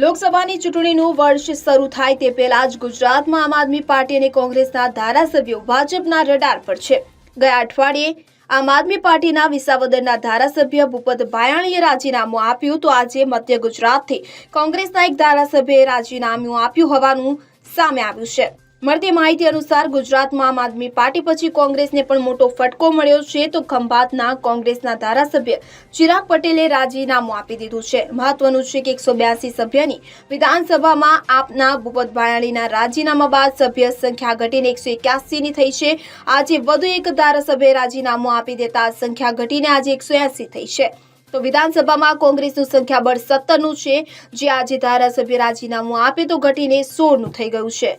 લોકસભાની ચૂંટણીનું વર્ષ શરૂ થાય તે પહેલા જ ગુજરાતમાં આમ આદમી પાર્ટી અને કોંગ્રેસના ધારાસભ્યો ભાજપના રડાર પર છે. ગયા અઠવાડિયે આમ આદમી પાર્ટીના વિસાવદરના ધારાસભ્ય ભૂપત ભાયાણીએ રાજીનામું આપ્યું તો આજે મધ્ય ગુજરાતથી કોંગ્રેસના એક ધારાસભ્યએ રાજીનામું આપ્યું હોવાનું સામે આવ્યું છે. મળતી માહિતી અનુસાર ગુજરાતમાં આમ આદમી પાર્ટી પછી કોંગ્રેસને પણ મોટો ફટકો મળ્યો છે તો ખંભાતના કોંગ્રેસના ધારાસભ્ય ચિરાગ પટેલે રાજીનામું આપી દીધું છે. મહત્વનું છે કે એકસો બ્યાસી સભ્યની વિધાનસભામાં આપના ભૂપત ભાયાણીના રાજીનામા બાદ સભ્ય સંખ્યા ઘટીને એકસો એક્યાસીની થઈ છે. આજે વધુ એક ધારાસભ્યે રાજીનામું આપી દેતા સંખ્યા ઘટીને આજે એકસો એંસી થઈ છે. તો વિધાનસભામાં કોંગ્રેસનું સંખ્યાબળ સત્તરનું છે. જે આજે ધારાસભ્ય રાજીનામું આપે તો ઘટીને સોળનું થઈ ગયું છે.